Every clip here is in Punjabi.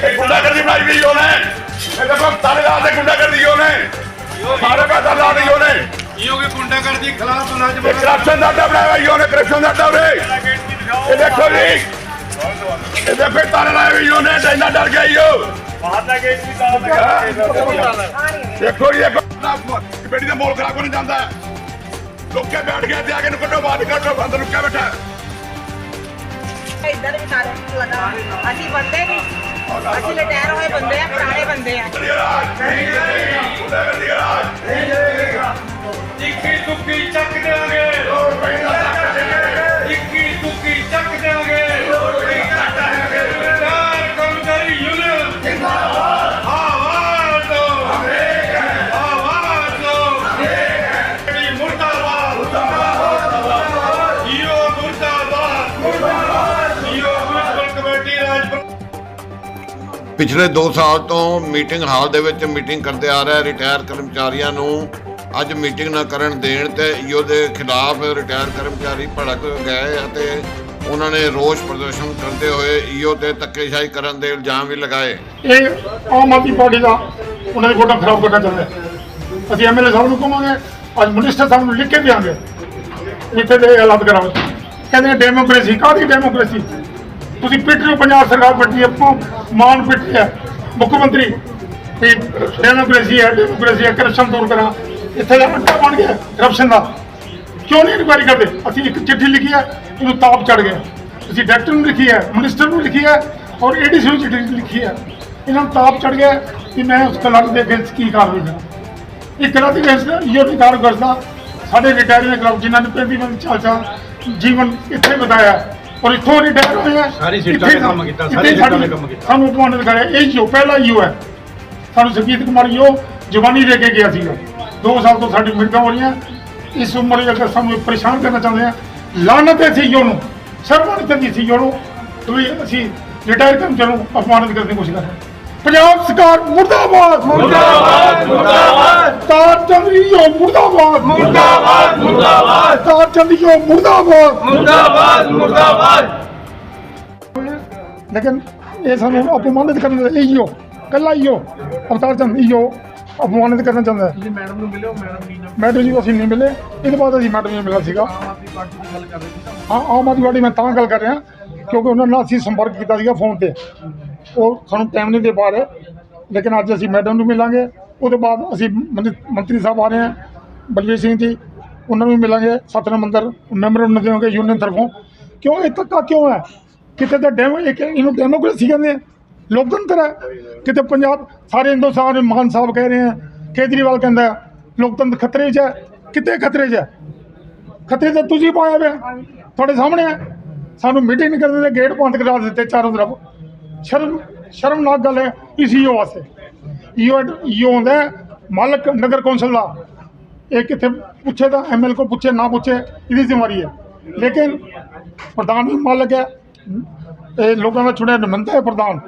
ਬਣਾਈ ਗਈ ਉਹਨੇ। ਇਹ ਦੇਖੋ ਰਾਤ ਦੇ ਗੁੰਡਾ ਕਰਦੀ ਉਹਨੇ। ਸਾਰੇ ਪੈਸਾ ਲਾ ਦੀ ਉਹਨੇ। ਈਓ ਕੇ ਗੁੰਡਾਗਰਦੀ ਦੇ ਖਿਲਾਫ ਮੁਲਾਜ਼ਮ ਇਹ ਕਰਪਸ਼ਨ ਦਾ ਅੱਡਾ ਬਣਾਇਆ ਹੋਇਆ ਉਹਨੇ ਕਰਪਸ਼ਨ ਦਾ ਅੱਡਾ ਉਹਨੇ ਇਹ ਦੇਖੋ ਜੀ। ਇਹ ਦੇਖੋ ਤਾਰੇ ਲਾਏ ਹੋਏ ਉਹਨੇ ਇੰਨਾ ਡਰ ਗਿਆ ਈ ਉਹ। ਬਾਹਰ ਗੇਟ ਵੀ ਤਾਲਾ ਦੇਖੋ ਜੀ ਦੇਖੋ ਬੇਟੀ ਦਾ ਮੋਲ ਖਰਾਬ ਕੋਈ ਨਹੀਂ ਜਾਂਦਾ। ਲੋਕੇ ਬੈਠ ਗਏ ਤੇ ਆ ਕੇ ਨੂੰ ਕੱਢੋ ਬਾਹਰ ਕੱਢੋ ਅੰਦਰ ਲੁੱਕਿਆ ਬੈਠਾ। ਇੱਧਰ ਵੀ ਤਾਲੇ ਲਗਾ ਅਸੀਂ ਬੰਦੇ ਨਹੀਂ। ਅਸੀਂ ਰਿਟਾਇਰ ਹੋਏ ਬੰਦੇ ਆ ਪੁਰਾਣੇ ਬੰਦੇ ਆ। ਪਿਛਲੇ 2 ਸਾਲ ਤੋਂ ਮੀਟਿੰਗ ਹਾਲ ਦੇ ਵਿੱਚ ਮੀਟਿੰਗ ਕਰਦੇ ਆ ਰਿਹਾ ਰਿਟਾਇਰ ਕਰਮਚਾਰੀਆਂ ਨੂੰ। ਅੱਜ ਮੀਟਿੰਗ ਨਾ ਕਰਨ ਦੇਣ ਤੇ ਈਓ ਦੇ ਖਿਲਾਫ ਰਿਟਾਇਰ ਕਰਮਚਾਰੀ ਭੜਕ ਗਏ ਅਤੇ ਉਹਨਾਂ ਨੇ ਰੋਸ ਪ੍ਰਦਰਸ਼ਨ ਕਰਦੇ ਹੋਏ ਈਓ ਤੇ ਧੱਕੇਸ਼ਾਹੀ ਕਰਨ ਦੇ ਇਲਜ਼ਾਮ ਵੀ ਲਗਾਏ। ਇਹ ਆਮ ਆਦਮੀ ਪਾਰਟੀ ਦਾ ਉਹਨਾਂ ਦੇ ਵੋਟਾਂ ਖਰਾਬ ਕਰਨਾ ਚਾਹੁੰਦੇ ਆ। ਅਸੀਂ ਐਮਐਲਏ ਸਾਹਿਬ ਨੂੰ ਕਹਾਂਗੇ, ਅੱਜ ਮਿਨਿਸਟਰ ਸਾਹਿਬ ਨੂੰ ਲਿਖ ਕੇ ਦਿਆਂਗੇ। ਇੱਥੇ ਦੇ ਹਾਲਾਤ ਕਰਾਓ ਕਹਿੰਦੇ ਡੈਮੋਕ੍ਰੇਸੀ ਕਾਹਦੀ ਡੈਮੋਕ੍ਰੇਸੀ ਤੁਸੀਂ ਪਿੱਟ ਰਹੇ ਹੋ ਪੰਜਾਬ ਸਰਕਾਰ ਵੱਡੀ ਹੈ, ਪ- ਮਾਨ ਪਿੱਟ ਹੈ। ਮੁੱਖ ਮੰਤਰੀ ਵੀ ਡੈਮੋਕ੍ਰੇਸੀ ਹੈ ਡੈਮੋਕ੍ਰੇਸੀ ਹੈ, ਕਰਪਸ਼ਨ ਦੂਰ ਕਰਾਂ। ਇੱਥੇ ਦਾ ਅੱਡਾ ਬਣ ਗਿਆ, ਕਰਪਸ਼ਨ ਦਾ। ਕਿਉਂ ਨਹੀਂ ਇਨਕੁਆਇਰੀ ਕਰਦੇ? ਅਸੀਂ ਇੱਕ ਚਿੱਠੀ ਲਿਖੀ ਹੈ, ਉਹਨੂੰ ਤਾਪ ਚੜ ਗਿਆ। ਅਸੀਂ ਡਾਇਰੈਕਟਰ ਨੂੰ ਲਿਖੀ ਹੈ, ਮਿਨਿਸਟਰ ਨੂੰ ਲਿਖੀ ਹੈ ਔਰ ਏਡੀਸੀ ਨੂੰ ਚਿੱਠੀ ਲਿਖੀ ਹੈ। ਇਹਨਾਂ ਨੂੰ ਤਾਪ ਚੜ ਗਿਆ ਕਿ ਮੈਂ ਉਸ ਕਲਰ ਦੇ ਅਗੇਂਸਟ ਕੀ ਕਾਰਵਾਈ ਕਰਾਂ ਇਹ ਕਲਰ ਦੇ ਅਗੇਂਸਟ ਇਹ ਵੀ ਕਾਰ ਕਰਦਾ ਸਾਡੇ ਰਿਟਾਇਰਮੈਂਟ ਕਲੱਬ ਜਿਨ੍ਹਾਂ ਨੇ ਪੈਂਤੀ ਮੈਂ ਚਾਲ ਚਾਲ ਜੀਵਨ ਇੱਥੇ ਬਤਾਇਆ। ਔਰ ਇੱਥੋਂ ਰਿਟਾਇਰ ਹੋਏ ਆ। ਸਾਰੀ ਸੀਟਾਂ ਤੇ ਕੰਮ ਕੀਤਾ, ਸਾਰੀ ਇੱਥੇ ਸੀਟਾਂ ਤੇ ਕੰਮ ਕੀਤਾ। ਸਾਨੂੰ ਅਪਮਾਨਿਤ ਕਰਿਆ ਇਹ ਜੋ ਪਹਿਲਾ ਯੂ ਹੈ ਸਾਨੂੰ ਸੁਖਜੀਤ ਕੁਮਾਰ ਯੋ ਜਵਾਨੀ ਦੇ ਕੇ ਗਿਆ ਸੀਗਾ। 2 ਸਾਲ ਤੋਂ ਸਾਡੀ ਮਿੰਟਾਂ ਹੋ ਰਹੀਆਂ। ਇਸ ਉਮਰ ਵਿੱਚ ਅਗਰ ਸਾਨੂੰ ਪਰੇਸ਼ਾਨ ਕਰਨਾ ਚਾਹੁੰਦੇ ਆ ਲਾਨਤ ਹੈ ਸੀ ਯੋ ਨੂੰ ਸ਼ਰਮਾਨਿਤ ਹੈ ਸੀ ਯੋ ਨੂੰ ਵੀ ਅਸੀਂ ਰਿਟਾਇਰ ਕਰਨ ਚਲੋ ਅਪਮਾਨਿਤ ਕਰਨ ਦੀ ਕੋਸ਼ਿਸ਼ ਕਰ ਰਹੇ ਹਾਂ। ਪੰਜਾਬ ਸਰਕਾਰ ਮੁਰਦਾਬਾਦ ਮੁਰਦਾਬਾਦ ਮੁਰਦਾਬਾਦ। ਤਾਰ ਚੰਦਰੀ ਯੋ ਮੁਰਦਾਬਾਦ ਮੁਰਦਾਬਾਦ ਮੁਰਦਾਬਾਦ। ਤਾਰ ਚੰਦਰੀ ਯੋ ਮੁਰਦਾਬਾਦ। ਮੁਰਦਾਬਾਦ ਮੁਰਦਾਬਾਦ। ਲੇਕਿਨ ਇਹ ਸਾਨੂੰ ਅਪਮਾਨਿਤ ਕਰਨ ਦਾ ਇਹੋ ਕੱਲਾ ਇਹੋ ਅਵਤਾਰ ਚੰਦ ਇਹੋ ਅਪਮਾਨਿਤ ਕਰਨਾ ਚਾਹੁੰਦਾ ਹੈ। ਤੁਸੀਂ ਮੈਡਮ ਨੂੰ ਮਿਲਿਓ ਮੈਡਮ ਨਹੀਂ ਨਾ ਮੈਡਮ ਜੀ ਨੂੰ ਅਸੀਂ ਨਹੀਂ ਮਿਲੇ। ਇਹਦੇ ਬਾਅਦ ਅਸੀਂ ਮੈਡਮ ਜੀ ਨੂੰ ਮਿਲਿਆ ਸੀਗਾ। ਆਮ ਆਦਮੀ ਪਾਰਟੀ ਦੀ ਗੱਲ ਕਰ ਰਹੇ ਸੀ ਤਾਂ ਹਾਂ ਆਮ ਆਦਮੀ ਪਾਰਟੀ ਮੈਂ ਤਾਂ ਗੱਲ ਕਰ ਰਿਹਾ ਕਿਉਂਕਿ ਉਹਨਾਂ ਨਾਲ ਅਸੀਂ ਸੰਪਰਕ ਕੀਤਾ ਸੀਗਾ ਫੋਨ ਤੇ। ਉਹ ਸਾਨੂੰ ਟਾਈਮ ਨਹੀਂ ਦੇ ਪਾ ਰਹੇ। ਲੇਕਿਨ ਅੱਜ ਅਸੀਂ ਮੈਡਮ ਨੂੰ ਮਿਲਾਂਗੇ। ਉਹਦੇ ਬਾਅਦ ਅਸੀਂ ਮੰਤਰੀ ਸਾਹਿਬ ਆ ਰਹੇ ਹਾਂ, ਬਲਵੀਰ ਸਿੰਘ ਜੀ, ਉਹਨਾਂ ਨੂੰ ਵੀ ਮਿਲਾਂਗੇ। ਸਤਨਾਮ ਮੰਦਰ ਮੈਂਬਰ ਨੂੰ ਦੇ ਯੂਨੀਅਨ ਤਰਫੋਂ। ਕਿਉਂ ਇਹ ਧੱਕਾ ਕਿਉਂ ਹੈ? ਕਿਤੇ ਤਾਂ ਡੈਮੋ ਇੱਕ ਇਹਨੂੰ ਡੈਮੋਕ੍ਰੇਸੀ ਕਹਿੰਦੇ ਆ। ਲੋਕਤੰਤਰ ਹੈ। ਕਿਤੇ ਪੰਜਾਬ, ਸਾਰੇ ਹਿੰਦੁਸਤਾਨ ਮਾਨ ਸਾਹਿਬ ਕਹਿ ਰਹੇ ਆ। ਕੇਜਰੀਵਾਲ ਕਹਿੰਦਾ ਲੋਕਤੰਤਰ ਖਤਰੇ 'ਚ ਹੈ। ਕਿਤੇ ਖਤਰੇ 'ਚ ਹੈ? ਖਤਰੇ ਤੇ ਤੁਸੀਂ ਪਾਇਆ ਵੇ ਤੁਹਾਡੇ ਸਾਹਮਣੇ ਹੈ। ਸਾਨੂੰ ਮੀਟਿੰਗ ਨਹੀਂ ਕਰਦੇ, ਗੇਟ ਬੰਦ ਕਰਾ ਦਿੱਤੇ ਚਾਰੋਂ ਤਰਫ। ਸ਼ਰਮ ਸ਼ਰਮਨਾਕ ਗੱਲ ਹੈ ਇਸ ਈਓ ਵਾਸਤੇ। ਈਓ ਈਓ ਹੁੰਦਾ ਹੈ ਮਾਲਕ ਨਗਰ ਕੌਂਸਲ ਦਾ। ਇਹ ਕਿੱਥੇ ਪੁੱਛੇ ਤਾਂ ਐਮਐਲ ਕੋ ਪੁੱਛੇ ਨਾ ਪੁੱਛੇ ਇਹਦੀ ਜ਼ਿੰਮੇਵਾਰੀ ਹੈ। ਲੇਕਿਨ ਪ੍ਰਧਾਨ ਵੀ ਮਾਲਕ ਹੈ। ਇਹ ਲੋਕਾਂ ਦਾ ਚੁਣਿਆ ਨੁਮਾਇੰਦਾ ਹੈ ਪ੍ਰਧਾਨ।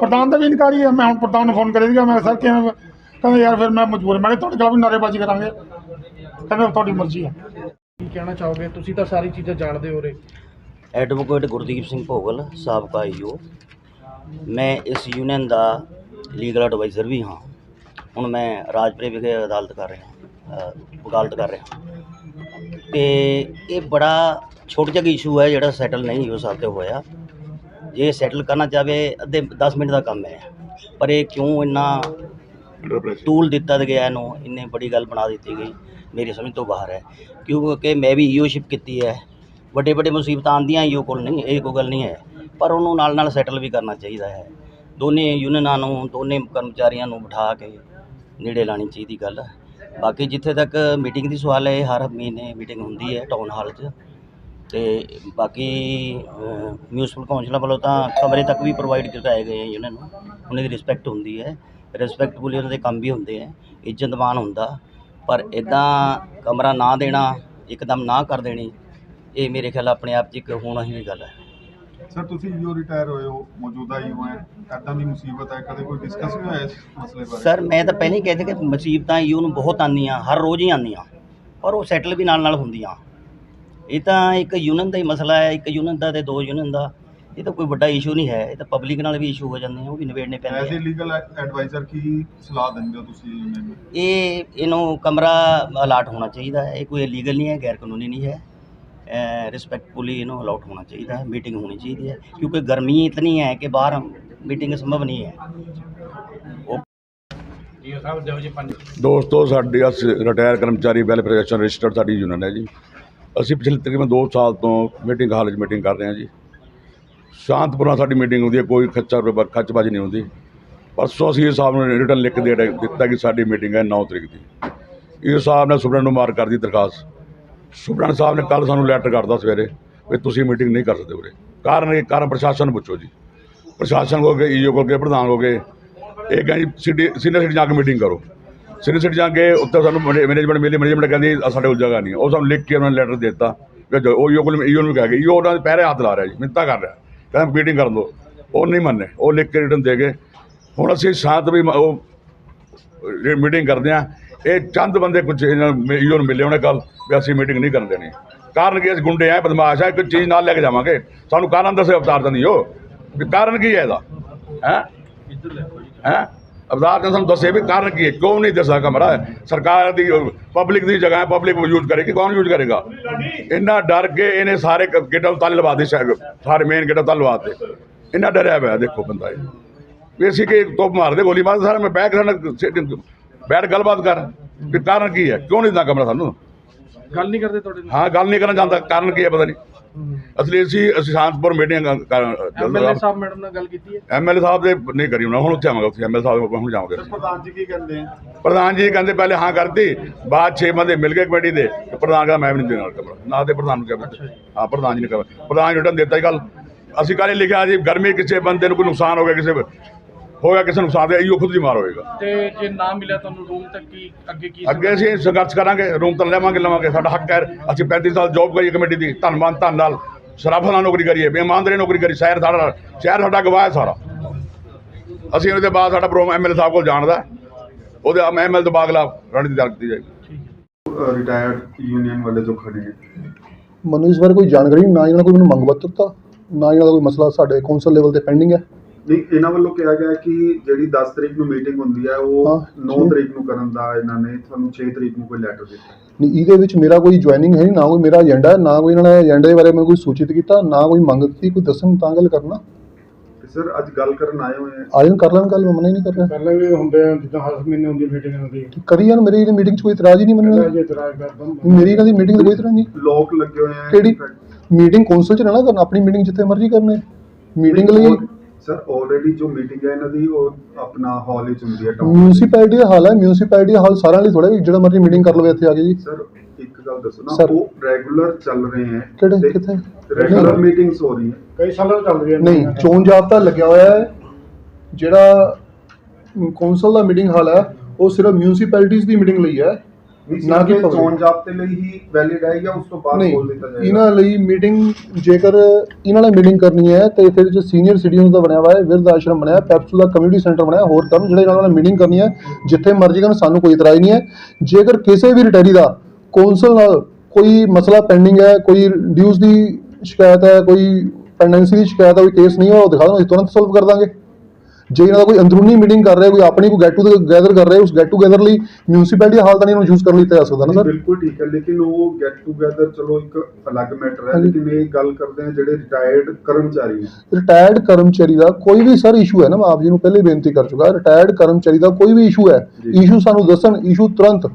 ਪ੍ਰਧਾਨ ਦਾ ਵੀ ਇਨਕਾਰੀ ਹੈ। ਮੈਂ ਹੁਣ ਪ੍ਰਧਾਨ ਨੂੰ ਫੋਨ ਕਰੇ ਸੀਗਾ। ਮੈਂ ਸਰ ਕਿਵੇਂ ਕਹਿੰਦਾ ਯਾਰ ਫਿਰ ਮੈਂ ਮਜਬੂਰ। ਮੈਂ ਕਿਹਾ ਤੁਹਾਡੇ ਖਿਲਾਫ ਵੀ ਨਾਅਰੇਬਾਜ਼ੀ ਕਰਾਂਗੇ। ਕਹਿੰਦਾ ਤੁਹਾਡੀ ਮਰਜ਼ੀ ਹੈ। ਕੀ ਕਹਿਣਾ ਚਾਹੋਗੇ? ਤੁਸੀਂ ਤਾਂ ਸਾਰੀ ਚੀਜ਼ਾਂ ਜਾਣਦੇ ਹੋ ਰੇ ਐਡਵੋਕੇਟ ਗੁਰਦੀਪ ਸਿੰਘ ਭੋਗਲ ਸਾਬਕਾ ਈਓ ਮੈਂ ਇਸ ਯੂਨੀਅਨ ਦਾ ਲੀਗਲ ਐਡਵਾਈਜ਼ਰ ਵੀ ਹਾਂ। ਹੁਣ ਮੈਂ ਰਾਜਪੁਰੇ ਵਿਖੇ ਅਦਾਲਤ ਕਰ ਰਿਹਾ ਅ, ਵਕਾਲਤ ਕਰ ਰਿਹਾ। ਤੇ ਇਹ ਬੜਾ ਛੋਟਾ ਜਿਹਾ ਇਸ਼ੂ ਹੈ ਜਿਹੜਾ ਸੈਟਲ ਨਹੀਂ ਹੋ ਸਕਦੇ ਹੋਇਆ। ਜੇ ਸੈਟਲ ਕਰਨਾ ਚਾਹਵੇ ਅੱਧੇ 10 ਮਿੰਟ ਦਾ ਕੰਮ ਹੈ। ਪਰ ਇਹ ਕਿਉਂ ਇੰਨਾ ਟੂਲ ਦਿੱਤਾ ਗਿਆ ਇਹਨੂੰ ਇੰਨੇ ਬੜੀ ਗੱਲ ਬਣਾ ਦਿੱਤੀ ਗਈ ਮੇਰੀ ਸਮਝ ਤੋਂ ਬਾਹਰ ਹੈ। ਕਿਉਂਕਿ ਮੈਂ ਵੀ ਈਓਸ਼ਿਪ ਕੀਤੀ ਹੈ। ਵੱਡੇ ਵੱਡੇ ਮੁਸੀਬਤਾਂ ਆਉਂਦੀਆਂ ਈਓ ਕੋਲ ਨਹੀਂ ਇਹ ਕੋਈ ਗੱਲ ਨਹੀਂ ਹੈ। ਪਰ ਉਹਨੂੰ ਨਾਲ ਨਾਲ ਸੈਟਲ ਵੀ ਕਰਨਾ ਚਾਹੀਦਾ ਹੈ। ਦੋਨੇ ਯੂਨੀਅਨਾਂ ਨੂੰ, ਦੋਨੇ ਕਰਮਚਾਰੀਆਂ ਨੂੰ ਬਿਠਾ ਕੇ ਨੇੜੇ ਲਾਣੀ ਚਾਹੀਦੀ ਗੱਲ। ਬਾਕੀ ਜਿੱਥੇ ਤੱਕ ਮੀਟਿੰਗ ਦੀ ਸਵਾਲ ਹੈ ਹਰ ਮਹੀਨੇ ਮੀਟਿੰਗ ਹੁੰਦੀ ਹੈ ਟਾਊਨ ਹਾਲ 'ਚ। ਤੇ ਬਾਕੀ ਮਿਊਨਿਸਪਲ ਕੌਂਸਲਾਂ ਵੱਲੋਂ ਤਾਂ ਕਮਰੇ ਤੱਕ ਵੀ ਪ੍ਰੋਵਾਈਡ ਕਰਵਾਏ ਗਏ ਹੈ ਯੂਨੀਅਨ ਨੂੰ। ਉਹਨਾਂ ਦੀ ਰਿਸਪੈਕਟ ਹੁੰਦੀ ਹੈ। ਰਿਸਪੈਕਟਫੁਲੀ ਉਹਨਾਂ ਦੇ ਕੰਮ ਵੀ ਹੁੰਦੇ ਹੈ। ਇੱਜ਼ਤਮਾਨ ਹੁੰਦਾ। ਪਰ ਇਦਾਂ ਕਮਰਾ ਨਾ ਦੇਣਾ, ਇੱਕਦਮ ਨਾ ਕਰ ਦੇਣੀ, ਇਹ ਮੇਰੇ ਖਿਆਲ ਆਪਣੇ ਆਪ 'ਚ ਇੱਕ ਹੋਣਾ ਹੀ ਗੱਲ ਹੈ। ਸਰ ਤੁਸੀਂ ਯੂ ਰਿਟਾਇਰ ਹੋਏ ਹੋ ਮੌਜੂਦਾ ਯੂ ਹੈ ਐਦਾਂ ਦੀ ਮੁਸੀਬਤ ਹੈ? ਕਦੇ ਕੋਈ ਡਿਸਕਸ ਨਹੀਂ ਹੋਇਆ ਇਸ ਮਸਲੇ ਬਾਰੇ? ਸਰ ਮੈਂ ਤਾਂ ਪਹਿਲਾਂ ਹੀ ਕਹਿ ਦਿੱਤਾ ਕਿ ਮੁਸੀਬਤਾਂ ਯੂ ਨੂੰ ਬਹੁਤ ਆਉਂਦੀਆਂ ਹਰ ਰੋਜ਼ ਹੀ ਆਉਂਦੀਆਂ ਪਰ ਉਹ ਸੈਟਲ ਵੀ ਨਾਲ ਨਾਲ ਹੁੰਦੀਆਂ। ਇਹ ਤਾਂ ਇੱਕ ਯੂਨੀਅਨ ਦਾ ਹੀ ਮਸਲਾ ਹੈ ਇੱਕ ਯੂਨੀਅਨ ਦਾ ਤੇ ਦੋ ਯੂਨੀਅਨ ਦਾ। ਇਹ ਤਾਂ ਕੋਈ ਵੱਡਾ ਇਸ਼ੂ ਨਹੀਂ ਹੈ ਇਹ ਤਾਂ ਪਬਲਿਕ ਨਾਲ ਵੀ ਇਸ਼ੂ ਹੋ ਜਾਂਦੇ ਆ ਉਹ ਵੀ ਨਿਬੇੜਨੇ ਪੈਂਦੇ ਆ। ਲੀਗਲ ਐਡਵਾਈਜ਼ਰ ਕੀ ਸਲਾਹ ਦਿੰਦੇ ਹੋ ਤੁਸੀਂ ਯੂਨੀਅਨ ਨੂੰ? ਇਹ ਇਹਨੂੰ ਕਮਰਾ ਅਲਾਟ ਹੋਣਾ ਚਾਹੀਦਾ ਹੈ ਇਹ ਕੋਈ ਲੀਗਲ ਨਹੀਂ ਹੈ ਗੈਰ ਕਾਨੂੰਨੀ ਨਹੀਂ ਹੈ। ਰਿਸਪੈਕਟਫੁਲੀ ਇਹਨੂੰ ਅਲਾਟ ਹੋਣਾ ਚਾਹੀਦਾ ਹੈ ਮੀਟਿੰਗ ਹੋਣੀ ਚਾਹੀਦੀ ਹੈ, ਕਿਉਂਕਿ ਗਰਮੀ ਇਤਨੀ ਹੈ ਕਿ ਬਾਹਰ ਮੀਟਿੰਗ ਸੰਭਵ ਨਹੀਂ ਹੈ। ਦੋਸਤੋ, ਸਾਡੇ ਅਸ ਰਿਟਾਇਰ ਕਰਮਚਾਰੀ ਵੈਲਫੇਅਰ ਐਸੋਸੀਏਸ਼ਨ ਰਜਿਸਟਰਡ ਸਾਡੀ ਯੂਨੀਅਨ ਹੈ ਜੀ। ਅਸੀਂ ਪਿਛਲੇ ਤਕਰੀਬਨ 2 ਸਾਲ ਤੋਂ ਮੀਟਿੰਗ ਹਾਲ 'ਚ ਮੀਟਿੰਗ ਕਰ ਰਹੇ ਹਾਂ ਜੀ। ਸ਼ਾਂਤਪੂਰਨ ਸਾਡੀ ਮੀਟਿੰਗ ਹੁੰਦੀ ਹੈ, ਕੋਈ ਖੱਚਾ ਖੱਚਬਾਜੀ ਨਹੀਂ ਹੁੰਦੀ। ਪਰਸੋਂ ਅਸੀਂ ਇਹ ਸਾਹਿਬ ਨੂੰ ਰਿਟਰਨ ਲਿਖ ਕੇ ਦੇ ਦਿੱਤਾ ਕਿ ਸਾਡੀ ਮੀਟਿੰਗ ਹੈ 9 ਤਰੀਕ ਦੀ। ਇਹ ਹਿਸਾਬ ਨਾਲ ਸੁਪਰਡੈਂਟ ਨੂੰ ਮਾਰ ਕਰਦੀ ਦਰਖਾਸਤ। ਸੁਪਰਡੈਂਟ ਸਾਹਿਬ ਨੇ ਕੱਲ ਸਾਨੂੰ ਲੈਟਰ ਕਰਦਾ ਸਵੇਰੇ ਵੀ ਤੁਸੀਂ ਮੀਟਿੰਗ ਨਹੀਂ ਕਰ ਸਕਦੇ ਉਰੇ। ਕਾਰਨ ਇਹ, ਕਾਰਨ ਪ੍ਰਸ਼ਾਸਨ ਨੂੰ ਪੁੱਛੋ ਜੀ। ਪ੍ਰਸ਼ਾਸਨ ਕੋਲ ਗਏ ਈਓ ਕੋਲ ਗਏ, ਪ੍ਰਧਾਨ ਕੋਲ ਗਏ। ਇਹ ਕਹਿੰਦੀ ਸਿਟੀ ਸੀਨੀਅਰ ਸਿਟੀ ਜਾ ਕੇ ਮੀਟਿੰਗ ਕਰੋ। ਸੀਨੀਅਰ ਸਿਟੀ ਜਾ ਕੇ ਉੱਥੇ ਸਾਨੂੰ ਮੈਨੇਜਮੈਂਟ ਮਿਲੀ ਮੈਨੇਜਮੈਂਟ ਕਹਿੰਦੀ ਸਾਡੇ ਕੋਲ ਜਗ੍ਹਾ ਨਹੀਂ ਉਹ ਸਾਨੂੰ ਲਿਖ ਕੇ ਉਹਨਾਂ ਨੇ ਲੈਟਰ ਦੇ ਦਿੱਤਾ। ਕਿ ਜੋ, ਉਹ ਈਓ ਕੋਲ ਈਓ ਨੂੰ ਕਹਿ ਗਏ ਈਓ ਉਹਨਾਂ ਦੇ ਪੈਰੇ ਹੱਥ ਲਾ ਰਿਹਾ ਜੀ, ਮਿੰਤਾ ਕਰ ਰਿਹਾ। ਕਹਿੰਦਾ ਮੀਟਿੰਗ ਕਰਨ ਦਿਓ ਉਹ ਨਹੀਂ ਮੰਨੇ। ਉਹ ਲਿਖ ਕੇ ਰਿਟਰਨ ਦੇ ਗਏ। ਹੁਣ ਅਸੀਂ ਸ਼ਾਂਤ ਵੀ ਮ- ਉਹ ਮੀਟਿੰਗ ਕਰਦੇ ਆ, ਇਹ ਚੰਦ ਬੰਦੇ ਕੁਝ ਇਹਨਾਂ ਈਓ ਨੂੰ ਮਿਲੇ ਉਹਨੇ ਕੱਲ ਵੀ ਅਸੀਂ ਮੀਟਿੰਗ ਨਹੀਂ ਕਰਨ ਦੇਣੀ। ਕਾਰਨ ਕੀ ਅਸੀਂ ਗੁੰਡੇ ਆ, ਬਦਮਾਸ਼ ਆ ਕੋਈ ਚੀਜ਼ ਨਾਲ ਲੈ ਕੇ ਜਾਵਾਂਗੇ। ਸਾਨੂੰ ਕਾਰਨ ਦੱਸੇ ਅਵਤਾਰ ਦਾ ਨਹੀਂ ਉਹ। ਵੀ ਕਾਰਨ ਕੀ ਹੈ ਇਹਦਾ? ਹੈ? ਹੈ? ਅਵਤਾਰ ਨੇ ਸਾਨੂੰ ਦੱਸੇ ਵੀ ਕਾਰਨ ਕੀ ਹੈ? ਕਿਉਂ ਨਹੀਂ ਦੱਸਦਾ ਕਮਰਾ? ਸਰਕਾਰ ਦੀ, ਪਬਲਿਕ ਦੀ ਜਗ੍ਹਾ ਹੈ, ਪਬਲਿਕ ਯੂਜ਼ ਕਰੇਗੀ। ਕੌਣ ਯੂਜ਼ ਕਰੇਗਾ? ਇੰਨਾ ਡਰ ਕੇ ਇਹਨੇ ਸਾਰੇ ਗੇਟਾਂ ਨੂੰ ਤਾਲੇ ਲਵਾ ਦੇ ਸ਼ਾਇਦ। ਸਾਰੇ ਮੇਨ ਗੇਟਾਂ ਤਾਲੇ ਲਵਾ ਦਿੱਤੇ। ਇੰਨਾ ਡਰਿਆ ਹੋਇਆ ਦੇਖੋ ਬੰਦਾ ਇਹ। ਵੀ ਅਸੀਂ ਕਿ ਤੋਪ ਮਾਰਦੇ ਗੋਲੀ ਮਾਰਦੇ ਸਾਰਾ, ਮੈਂ ਬੈਠ ਕੇ ਬੈਠ ਗੱਲਬਾਤ ਕਰ। ਵੀ ਕਾਰਨ ਕੀ ਹੈ? ਕਿਉਂ ਨਹੀਂ ਦਿੰਦਾ ਕਮਰਾ ਸਾਨੂੰ? ਗੱਲ ਨਹੀਂ ਕਰਦੇ ਤੁਹਾਡੇ ਨਾਲ? ਹਾਂ ਗੱਲ ਨਹੀਂ ਕਰਨਾ ਚਾਹੁੰਦਾ ਕਾਰਨ ਕੀ ਹੈ ਪਤਾ ਨਹੀਂ। ਅਸਲੀ ਅਸੀਂ ਅਸੀਂ ਸ਼ਾਂਤਪੁਰ ਮੀਟਿੰਗ ਐਮਐਲਏ ਸਾਹਿਬ ਮੈਡਮ ਨਾਲ ਗੱਲ ਕੀਤੀ ਹੈ? ਐਮਐਲਏ ਸਾਹਿਬ ਦੇ ਨਹੀਂ ਕਰੀ ਹੁਣ ਉੱਥੇ ਆਵਾਂਗੇ ਉੱਥੇ। ਐਮਐਲਏ ਸਾਹਿਬ ਕੋਲ ਹੁਣ ਜਾਵਾਂਗੇ ਪ੍ਰਧਾਨ ਜੀ ਕੀ ਕਹਿੰਦੇ ਆ? ਪ੍ਰਧਾਨ ਜੀ ਕਹਿੰਦੇ ਪਹਿਲੇ ਹਾਂ ਕਰਤੀ ਬਾਅਦ 6 ਬੰਦੇ ਮਿਲ ਗਏ ਕਮੇਟੀ ਦੇ। ਪ੍ਰਧਾਨ ਕਹਿੰਦਾ ਮੈਂ ਵੀ ਨਹੀਂ ਦੇਣਾ ਕਮਰਾ। ਨਾ ਤੇ ਪ੍ਰਧਾਨ ਨੂੰ ਕਹਿੰਦਾ ਹਾਂ ਪ੍ਰਧਾਨ ਜੀ ਨੇ ਕਹਾ। ਪ੍ਰਧਾਨ ਰਿਟਰਨ ਦਿੱਤਾ ਹੀ ਕੱਲ ਅਸੀਂ ਕੱਲ੍ਹ ਹੀ ਲਿਖਿਆ ਜੀ ਗਰਮੀ ਕਿਸੇ ਬੰਦੇ ਨੂੰ ਕੋਈ ਨੁਕਸਾਨ ਹੋ ਗਿਆ ਕਿਸੇ ਹੋਇਆ ਕਿਸੇ ਨੂੰ ਨੁਕਸਾਨ ਦੇ ਇਹੋ ਖੁਦ ਦੀ ਮਾਰ ਹੋਏਗਾ। ਤੇ ਜੇ ਨਾ ਮਿਲਿਆ ਤੁਹਾਨੂੰ ਰੂਮ ਤੱਕ ਕੀ ਅੱਗੇ ਕੀ ਅੱਗੇ ਅਸੀਂ ਸੰਘਰਸ਼ ਕਰਾਂਗੇ ਰੂਮ ਤਾਂ ਲੈਵਾਂਗੇ ਲਵਾਂਗੇ ਸਾਡਾ ਹੱਕ ਹੈ। ਅਸੀਂ 35 ਸਾਲ ਜੌਬ ਕਰੀ ਕਮੇਟੀ ਦੀ ਧੰਨਵਾਦ ਧੰਨ ਨਾਲ। ਸਰਾਫਾ ਨਾਲ ਨੌਕਰੀ ਕਰੀਏ ਬੇਈਮਾਨਦਾਰੀ ਨੌਕਰੀ ਕਰੀ ਸ਼ਹਿਰ ਸਾਡਾ ਸ਼ਹਿਰ ਸਾਡਾ ਗਵਾਹ ਹੈ ਸਾਰਾ। ਅਸੀਂ ਉਹਦੇ ਬਾਅਦ ਸਾਡਾ ਪ੍ਰੋਗਰਾਮ ਐਮਐਲਏ ਸਾਹਿਬ ਕੋਲ ਜਾਣਦਾ ਉਹਦੇ ਐਮਐਲਏ ਤੋਂ ਬਾਅਦ ਅਗਲਾ ਰਣਨੀਤੀ ਕੀਤੀ ਜਾਏਗੀ। ਰਿਟਾਇਰਡ ਯੂਨੀਅਨ ਵਾਲੇ ਜੋ ਖੜੇ ਹੈ ਮੈਨੂੰ ਇਸ ਬਾਰੇ ਕੋਈ ਜਾਣਕਾਰੀ ਨਹੀਂ, ਨਾ ਇਹਨਾਂ ਕੋਈ ਮੈਨੂੰ ਮੰਗ ਪੱਤਰ ਦਿੱਤਾ ਨਾ ਇਹਨਾਂ ਦਾ ਕੋਈ ਮਸਲਾ ਸਾਡੇ ਕੌਂਸਲ ਲੈਵਲ ਤੇ ਪੈਂਡਿੰਗ ਹੈ। ਨਹੀਂ ਇਹਨਾਂ ਵੱਲੋਂ ਕਿਹਾ ਗਿਆ ਕਿ ਜਿਹੜੀ 10 ਤਰੀਕ ਨੂੰ ਮੀਟਿੰਗ ਹੁੰਦੀ ਹੈ ਉਹ ਹਾਂ, 9 ਠੀਕ। ਤਰੀਕ ਨੂੰ ਕਰਨ ਦਾ ਇਹਨਾਂ ਨੇ ਤੁਹਾਨੂੰ 6 ਤਰੀਕ ਨੂੰ ਕੋਈ ਲੈਟਰ ਦਿੱਤਾ। ਨਹੀਂ ਇਹਦੇ ਵਿੱਚ ਮੇਰਾ ਕੋਈ ਜੁਆਇਨਿੰਗ ਹੈ ਨਹੀਂ ਨਾ ਕੋਈ ਮੇਰਾ ਏਜੰਡਾ ਹੈ ਨਾ ਕੋਈ ਇਹਨਾਂ ਨੇ ਏਜੰਡੇ ਬਾਰੇ ਮੈਨੂੰ ਕੋਈ ਸੂਚਿਤ ਕੀਤਾ ਨਾ ਕੋਈ ਮੰਗ ਕੀਤੀ ਕੋਈ ਦੱਸਣ ਤਾਂ ਗੱਲ ਕਰਨਾ। ਸਰ ਅੱਜ ਗੱਲ ਕਰਨ ਆਏ ਹੋਏ ਆ। ਆਜਨ ਕਰ ਲੈਣ ਗੱਲ ਮੈਂ ਮਨਾ ਨਹੀਂ ਕਰ ਰਿਹਾ। ਪਹਿਲਾਂ ਵੀ ਹੁੰਦੇ ਆ ਜਿੱਦਾਂ ਹਰ ਮਹੀਨੇ ਹੁੰਦੀ ਮੀਟਿੰਗ ਹੁੰਦੀ ਕਰੀ ਜਾਣ ਮੇਰੀ ਇਹਦੀ ਮੀਟਿੰਗ 'ਚ ਕੋਈ ਇਤਰਾਜ਼ ਹੀ ਨਹੀਂ ਮੈਨੂੰ। ਮੇਰੀ ਇਹਨਾਂ ਦੀ ਮੀਟਿੰਗ 'ਚ ਕੋਈ ਇਤਰਾਜ਼ ਨਹੀਂ। ਲੋਕ ਲੱਗੇ ਹੋਏ ਆ। ਕਿਹੜੀ? ਮੀਟਿੰਗ ਕੌਂਸਲ 'ਚ ਨਾ ਕਰਨਾ ਆਪਣੀ ਮੀਟਿੰਗ ਜਿੱਥੇ ਮਰਜ਼ੀ ਕਰਨੇ। ਮੀਟਿੰਗ ਲਈ ਸਰ ਆਲਰੇਡੀ ਜੋ ਮੀਟਿੰਗ ਹੈ ਇਹਨਾਂ ਦੀ ਉਹ ਆਪਣਾ ਹਾਲ ਵਿੱਚ ਹੁੰਦੀ ਹੈ ਟਾਊਨ ਮਿਊਨਿਸਪੈਲਿਟੀ ਦਾ ਹਾਲ ਹੈ ਮਿਊਨਿਸਪੈਲਿਟੀ ਦਾ ਹਾਲ ਸਾਰਿਆਂ ਲਈ ਥੋੜਾ ਜਿਹੜਾ ਮਰਜ਼ੀ ਮੀਟਿੰਗ ਕਰ ਲਵੇ ਇੱਥੇ ਆ ਕੇ ਜੀ। ਸਰ ਇੱਕ ਗੱਲ ਦੱਸੋ ਨਾ Sir। ਉਹ ਰੈਗੂਲਰ ਚੱਲ ਰਹੇ ਹੈ। ਕਿਹੜੇ ਕਿੱਥੇ? ਰੈਗੂਲਰ ਮੀਟਿੰਗਸ ਹੋ ਰਹੀ ਹੈ ਕਈ ਸਾਲਾਂ ਤੋਂ ਚੱਲ ਰਹੀ ਹੈ ਨਹੀਂ ਚੋਣ ਜਾਬਤਾ ਲੱਗਿਆ ਹੋਇਆ ਹੈ। ਜਿਹੜਾ ਕੌਂਸਲ ਦਾ ਮੀਟਿੰਗ ਹਾਲ ਹੈ ਉਹ ਸਿਰਫ ਮਿਊਨਿਸਪੈਲਿਟੀਜ਼ ਦੀ ਮੀਟਿੰਗ ਲਈ ਹੈ। ਨਾ ਨਾ ਕਿ ਕਿ public। ਚੋਣ ਜਾਬਤੇ ਲਈ ਹੀ ਵੈਲਿਡ ਹੈ ਜਾਂ ਉਸ ਤੋਂ ਬਾਅਦ ਨਹੀਂ ਬੋਲ ਦਿੱਤਾ ਜਾਏਗਾ? ਇਹਨਾਂ ਲਈ ਮੀਟਿੰਗ ਜੇਕਰ ਇਹਨਾਂ ਨੇ ਮੀਟਿੰਗ ਕਰਨੀ ਹੈ ਤੇ ਜੋ ਸੀਨੀਅਰ ਦਾ ਬਣਿਆ ਹੋਇਆ ਹੈ ਵਿਰਧ ਆਸ਼ਰਮ ਬਣਿਆ ਪੈਪਸੂ ਦਾ ਕਮਿਊਨਿਟੀ ਸੈਂਟਰ ਬਣਿਆ ਹੋਰ ਕਰਨ ਜਿਹੜੇ ਨਾਲ ਮੀਟਿੰਗ ਕਰਨੀ ਹੈ ਜਿੱਥੇ ਮਰਜ਼ੀ ਕਰਨ ਸਾਨੂੰ ਕੋਈ ਇਤਰਾਜ਼ ਨਹੀਂ ਹੈ। ਜੇਕਰ ਕਿਸੇ ਵੀ ਰਿਟਾਇਰੀ ਦਾ ਕੌਂਸਲ ਨਾਲ ਕੋਈ ਮਸਲਾ ਪੈਂਡਿੰਗ ਹੈ ਕੋਈ ਡਿਊਜ਼ ਦੀ ਸ਼ਿਕਾਇਤ ਹੈ ਕੋਈ ਪੈਂਡੈਂਸੀ ਦੀ ਸ਼ਿਕਾਇਤ ਹੈ ਕੋਈ ਕੇਸ ਨਹੀਂ ਹੈ ਉਹ ਦਿਖਾ ਦਿਓ ਅਸੀਂ ਤੁਰੰਤ ਸੋਲਵ ਕਰ ਦਾਂਗੇ। ਜੇ ਇਹਨਾਂ ਦਾ ਕੋਈ ਅੰਦਰੂਨੀ ਮੀਟਿੰਗ ਕਰ ਰਿਹਾ ਕੋਈ ਆਪਣੀ ਕੋਈ ਗੈਟ ਟੂਗੇਦਰ ਕਰ ਰਿਹਾ ਉਸ ਗੈਟ ਟੂਗੇਦਰ ਲਈ ਮਿਊਨਿਸਪੈਲਿਟੀ ਹਾਲ ਤਾਂ ਨਹੀਂ ਉਹਨੂੰ ਯੂਜ਼ ਕਰਨ ਲਈ ਤੇ ਆ ਸਕਦਾ ਨਾ ਸਰ ਬਿਲਕੁਲ ਠੀਕ ਹੈ ਲੇਕਿਨ ਉਹ ਗੈਟ ਟੂਗੇਦਰ ਚਲੋ ਇੱਕ ਅਲੱਗ ਮੈਟਰ ਹੈ। ਲੇਕਿਨ ਇਹ ਗੱਲ ਕਰਦੇ ਆ ਜਿਹੜੇ ਰਿਟਾਇਰਡ ਕਰਮਚਾਰੀ ਰਿਟਾਇਰਡ ਕਰਮਚਾਰੀ ਦਾ ਕੋਈ ਵੀ ਸਰ ਇਸ਼ੂ ਹੈ ਨਾ ਮੈਂ ਆਪ ਜੀ ਨੂੰ ਪਹਿਲੇ ਬੇਨਤੀ ਕਰ ਚੁੱਕਾ ਰਿਟਾਇਰਡ ਕਰਮਚਾਰੀ ਦਾ ਕੋਈ ਵੀ ਇਸ਼ੂ ਹੈ ਜੀ। ਇਸ਼ੂ ਸਾਨੂੰ ਦੱਸਣ ਇਸ਼ੂ ਤੁਰੰਤ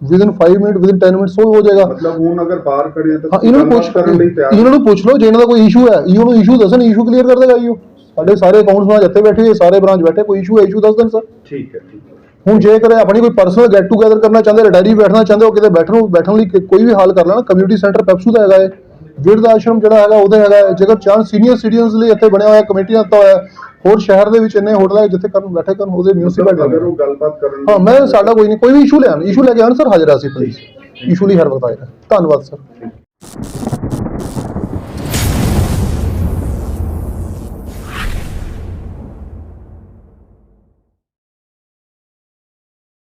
within 5 minute within 10 minute solve ਹੋ ਜਾਏਗਾ। ਮਤਲਬ ਹੁਣ ਅਗਰ ਬਾਹਰ ਖੜੇ ਆ ਤਾਂ ਹਾਂ ਇਹਨਾਂ ਨੂੰ ਪੁੱਛ ਕਰਨ ਲਈ ਤਿਆਰ ਇਹਨਾਂ ਨੂੰ। ਪੁੱਛ ਲਓ ਜੇ ਇਹਨਾਂ ਦਾ ਕੋਈ ਇਸ਼ੂ ਹੈ ਇਹਨੂੰ ਨੂੰ ਇਸ਼ੂ ਦੱਸਣ ਇਸ਼ੂ ਕਲੀਅਰ ਕਰ ਦੇਗਾ ਇਹੋ ਸਾਡੇ ਸਾਰੇ ਅਕਾਊਂਟਸ ਨਾਲ ਜਿੱਥੇ ਬੈਠੇ ਹੋਏ, ਸਾਰੇ ਬ੍ਰਾਂਚ ਬੈਠੇ ਕੋਈ ਇਸ਼ੂ ਹੈ ਇਸ਼ੂ ਦੱਸ ਦੇਣ ਸਰ? ਠੀਕ ਹੈ ਠੀਕ ਹੈ। ਹੁਣ ਜੇ ਕਰੇ ਆਪਣੀ ਕੋਈ ਪਰਸਨਲ ਗੈਟ ਟੂਗੇਦਰ ਕਰਨਾ ਚਾਹੁੰਦੇ ਰਿਟਾਇਰੀ ਬੈਠਣਾ ਚਾਹੁੰਦੇ ਹੋ ਕਿਤੇ ਬੈਠਣ ਨੂੰ ਬੈਠਣ ਲਈ ਕਿ- ਕੋਈ ਵੀ ਹਾਲ ਕਰ ਲੈਣਾ ਕਮਿਊਨਿਟੀ ਸੈਂਟਰ ਪੈਪਸੂ ਦਾ ਹੈਗਾ ਹੈ ਵਿਰਧ ਆਸ਼ਰਮ ਜਿਹੜਾ ਹੈਗਾ ਉਹਦੇ ਹੈਗਾ ਹੈ। ਜੇਕਰ ਚਾਹ ਸੀਨੀਅਰ ਸਿਟੀਜ਼ਨਸ ਲਈ ਇੱਥੇ ਬਣਿਆ ਹੋਇਆ ਕਮੇਟੀ ਦਿੱਤਾ ਹੋਇਆ। ਹੋਰ ਸ਼ਹਿਰ ਦੇ ਵਿੱਚ ਇੰਨੇ ਹੋਟਲ ਹੈ ਜਿੱਥੇ ਕਰਨ ਬੈਠੇ ਕਰਨ ਉਹਦੇ ਮਤਲਬ ਅਗਰ ਮਿਊਨਿਸਪੈਲਿਟੀ ਉਹ ਗੱਲਬਾਤ ਕਰਨ ਹਾਂ ਮੈਂ ਸਾਡਾ ਕੋਈ ਨਹੀਂ ਕੋਈ ਵੀ ਇਸ਼ੂ ਲੈਣ ਇਸ਼ੂ ਲੈ ਕੇ ਆਉਣ ਸਰ ਹਾਜ਼ਰ ਹਾਂ ਅਸੀਂ ਪਲੀਜ਼ ਇਸ਼ੂ ਲਈ ਹਰ ਵਕਤ ਆਏਗਾ ਧੰਨਵਾਦ ਸਰ।